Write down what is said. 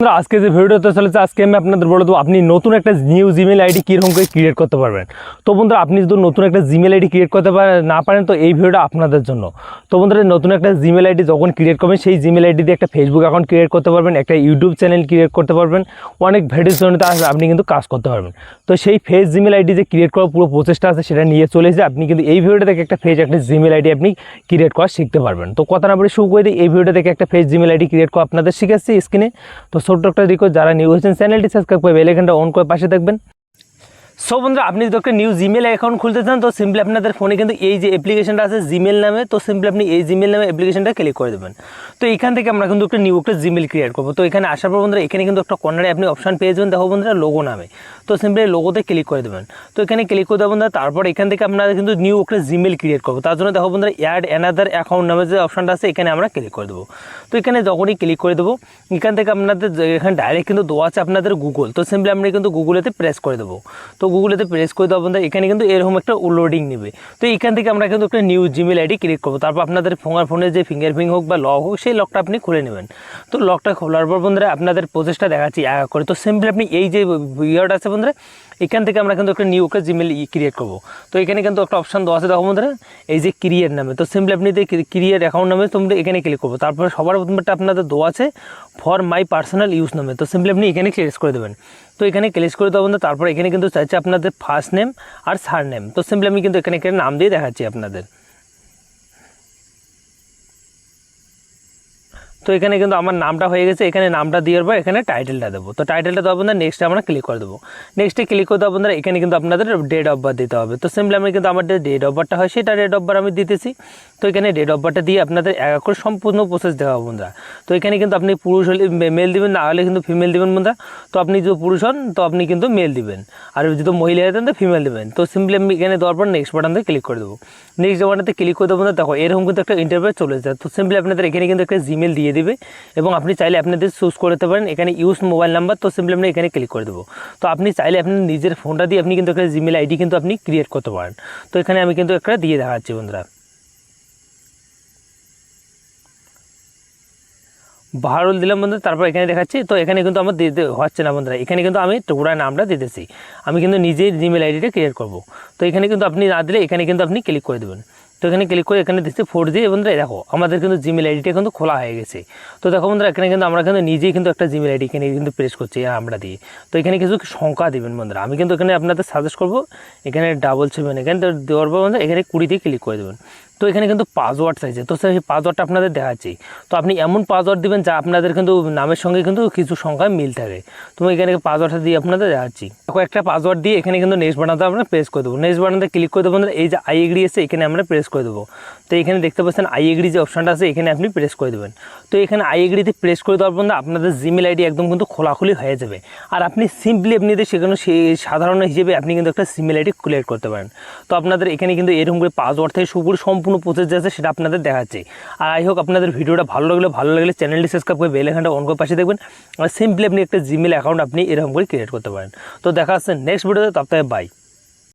আজকে যে ভিডিওতে চলেছে, আজকে আমি আপনাদের বলে দেবো, আপনি নতুন একটা নিউ জিমেল আইডি কীরকম করে ক্রিয়েট করতে পারবেন। তো বন্ধুরা, আপনি যদি নতুন একটা জিমেল আইডি ক্রিয়েট করতে পারেন না পারেন, তো এই ভিডিওটা আপনাদের জন্য। তো বন্ধুরা, নতুন একটা জিমেল আইডি যখন ক্রিয়েট করবেন, সেই জিমেল আইডি দিয়ে একটা ফেসবুক অ্যাকাউন্ট ক্রিয়েট করতে পারবেন, একটা ইউটিউব চ্যানেল ক্রিয়েট করতে পারবেন। অনেক ভিডিওর জন্য আপনি কিন্তু কাজ করতে পারবেন। তো সেই ফেস জিমেল আইডি যে ক্রিয়েট করার পুরো প্রচেষ্টা আছে, সেটা নিয়ে চলে এসে আপনি কিন্তু এই ভিডিওটা থেকে একটা ফেজ একটা জিমেল আইডি আপনি ক্রিয়েট করা শিখতে পারবেন। তো কথা না বলে শুরু করে দিই, এই ভিডিওটা থেকে একটা ফেজ জিমেল আইডি ক্রিয়েট করা আপনাদের শিখেছি স্ক্রিনে তো ছোট্ট একটা রিকোয়েস্ট যারা নিউ হয়েছেন চ্যানেলটি সাবস্ক্রাইব করে বেলাইকনটা অন করে পাশে থাকবেন। সো বন্ধুরা, আপনি যদি একটা নিউ জিমেল অ্যাকাউন্ট খুলতে চান, তো সিম্পলি আপনাদের ফোনে কিন্তু এই যে অ্যাপ্লিকেশনটা আছে জিমেল নামে, তো সিম্পলি আপনি এই জিমেল নামে অ্যাপ্লিকেশনটা ক্লিক করে দেবেন। তো এখান থেকে আমরা কিন্তু একটা নিউ একটা জিমেল ক্রিয়েট করব। তো এখানে আসার পর বন্ধুরা, এখানে কিন্তু একটা কর্নারে আপনি অপশন পেয়ে যাবেন। দেখো বন্ধুরা লোগো নামে। তো সিম্পলি লোগোতে ক্লিক করে দেবেন। তো এখানে ক্লিক করে দেবেন বন্ধুরা, তারপর এখান থেকে আপনারা কিন্তু নিউ একটা জিমেল ক্রিয়েট করব। তার জন্য দেখো বন্ধুরা অ্যাড অ্যানাদার অ্যাকাউন্ট নামে যে অপশনটা আছে, এখানে আমরা ক্লিক করে দেবো। তো এখানে যখনই ক্লিক করে দেবো, এখান থেকে আপনাদের এখানে ডাইরেক্ট কিন্তু দেওয়া আছে আপনাদের গুগল তো সিম্পলি আমরা কিন্তু গুগলেতে প্রেস করে দেবো। তো গুগলেতে প্রেস করে দেওয়া বন্ধুরা এখানে কিন্তু এরকম একটা লোডিং নেবে। তো এখান থেকে আমরা কিন্তু একটা নিউ জিমেল আইডি ক্রিয়েট করব। তারপর আপনাদের ফোনের ফোনে যে ফিঙ্গারপ্রিন্ট হোক বা লক হোক, সেই লকটা আপনি খুলে নেবেন। তো লকটা খোলার পর বন্ধুরা, আপনাদের প্রসেসটা দেখাচ্ছি এক করে। তো সিম্পলি আপনি এই যে ইয়ারটা আছে বন্ধুরা, এখান থেকে আমরা কিন্তু একটা নিউ একটা জিমেল ক্রিয়েট করব। তো এখানে কিন্তু একটা অপশন দেওয়া আছে, দেখো বন্ধুরা, এই যে ক্রিয়েট নামে। তো সিম্পলি আপনি ক্রিয়েট অ্যাকাউন্ট নামে, তোমরা এখানে ক্লিক করব। তারপরে সবার প্রথমটা আপনাদের দেওয়া আছে ফর মাই পার্সোনাল ইউজ নামে। তো সিম্পলি আপনি এখানে ক্লিক করে দেবেন। তো এখানে ক্লিক করে দেবো বন্ধু। তারপর এখানে কিন্তু চাইছে আপনাদের ফার্স্ট নেম আর সার নেম তো সিম্পলি আমি কিন্তু এখানে এখানে নাম দিয়ে দেখাচ্ছি আপনাদের। তো এখানে কিন্তু আমার নামটা হয়ে গেছে, এখানে নামটা দেওয়ার পর এখানে টাইটেলটা দেবো। তো টাইটেলটা দেওয়া বন্ধুরা নেক্সটে আমরা ক্লিক করে দেবো। নেক্সটে ক্লিক করে দেওয়া বন্ধুরা, এখানে কিন্তু আপনাদের ডেট অফ বার্থ দিতে হবে। তো সিম্পলি আমি কিন্তু আমার ডেট অফ বার্থটা হয়, সেটা ডেট অফ বার্থ আমি দিতেছি। তো এখানে ডেট অফ বার্থটা দিয়ে আপনাদের এক করে সম্পূর্ণ প্রসেস দেওয়া হবে বন্ধুরা। তো এখানে কিন্তু আপনি পুরুষ হলে মেল দিবেন, না হলে কিন্তু ফিমেল দিবেন বন্ধুরা। তো আপনি যদি পুরুষ হন, তো আপনি কিন্তু মেল দিবেন। আর যদি মহিলা হতেন তো ফিমেল দিবেন। তো সিম্পলি আমি এখানে দেওয়ার পর নেক্সট বাটনতে ক্লিক করে দেবো। নেক্সট বাটনতে ক্লিক করে দেবো দেখো, এরকম কিন্তু একটা ইন্টারভিউ চলে যায়। তো সিম্পলি আপনাদের এখানে কিন্তু একটা জিমেল দিয়ে দিবে এবং আপনি চাইলে আপনাদের চুজ করতে পারেন। এখানে ইউজ মোবাইল নাম্বার তো সিম্পলি আপনি এখানে ক্লিক করে দেবো। তো আপনি চাইলে আপনি নিজের ফোনটা দিয়ে আপনি কিন্তু একটা জিমেল আইডি কিন্তু আপনি ক্রিয়েট করতে পারেন। তো এখানে আমি কিন্তু একটা দিয়ে দেখাচ্ছি বন্ধুরা। বাহারুল দিলাম বন্ধু তারপর এখানে দেখাচ্ছি। তো এখানে কিন্তু আমার দিতে হচ্ছে না বন্ধুরা। এখানে কিন্তু আমি টুকরা নামটা দিতেছি। আমি কিন্তু নিজেই জিমেল আইডিটা ক্রিয়েট করব। তো এখানে কিন্তু আপনি না দিলে এখানে কিন্তু আপনি ক্লিক করে দেবেন। তো এখানে ক্লিক করে এখানে দেখছি ফোর জি বন্ধুরা দেখো, আমাদের কিন্তু জিমেল আইডিটা কিন্তু খোলা হয়ে গেছে। তো দেখো বন্ধুরা, এখানে কিন্তু আমরা কিন্তু নিজেই কিন্তু একটা জিমেল আইডি এখানে কিন্তু প্রেস করছি এই আমরা দিয়ে। তো এখানে কিছু সংখ্যা দেবেন বন্ধুরা। আমি কিন্তু এখানে আপনাদের সাজেস্ট করব, এখানে ডাবল সেভেন এখানে দেওয়ার পর বন্ধুরা, এখানে কুড়ি দিয়ে ক্লিক করে দেবেন। তো এখানে কিন্তু পাসওয়ার্ড চাইছে। তো সেই পাসওয়ার্ডটা আপনাদের দেখাচ্ছি। তো আপনি এমন পাসওয়ার্ড দিবেন যা আপনাদের কিন্তু নামের সঙ্গে কিন্তু কিছু সংখ্যায় মিল থাকে। তো এখানে পাসওয়ার্ডটা দিয়ে আপনাদের দেখাচ্ছি। দেখো, একটা পাসওয়ার্ড দিয়ে এখানে কিন্তু নেক্সট বাটনটা আমরা প্রেস করে দেবো। নেক্সট বাটনতে ক্লিক করে দেবো এই যে আই এগ্রি আছে এখানে আমরা প্রেস করে দেবো। তো এখানে দেখতে পাচ্ছেন আই এগ্রি যে অপশনটা আছে, এখানে আপনি প্রেস করে দেবেন। তো এখানে আই এগ্রিতে প্রেস করে দেওয়ার পর আপনাদের জিমেল আইডি একদম কিন্তু খোলাখুলি হয়ে যাবে। আর আপনি সিম্পলি আপনিদের সেখানে সেই সাধারণ হিসেবে আপনি কিন্তু একটা জিমেল আইডি ক্রিয়েট করতে পারেন। তো আপনাদের এখানে কিন্তু এরকম করে পাসওয়ার্ড থেকে শুরু করে সম্পূর্ণ প্রসেস যে আছে সেটা আপনাদের দেখাচ্ছে। আর আই হোক আপনাদের ভিডিওটা ভালো লাগলে ভালো লাগলে চ্যানেলটি সাবস্ক্রাইব করে বেলেখানটা অন করে পাশে দেখবেন। আর সিম্পলি আপনি একটা জিমেল অ্যাকাউন্ট আপনি এরকম করে ক্রিয়েট করতে পারেন। তো দেখা হচ্ছে নেক্সট ভিডিওতে তার বাই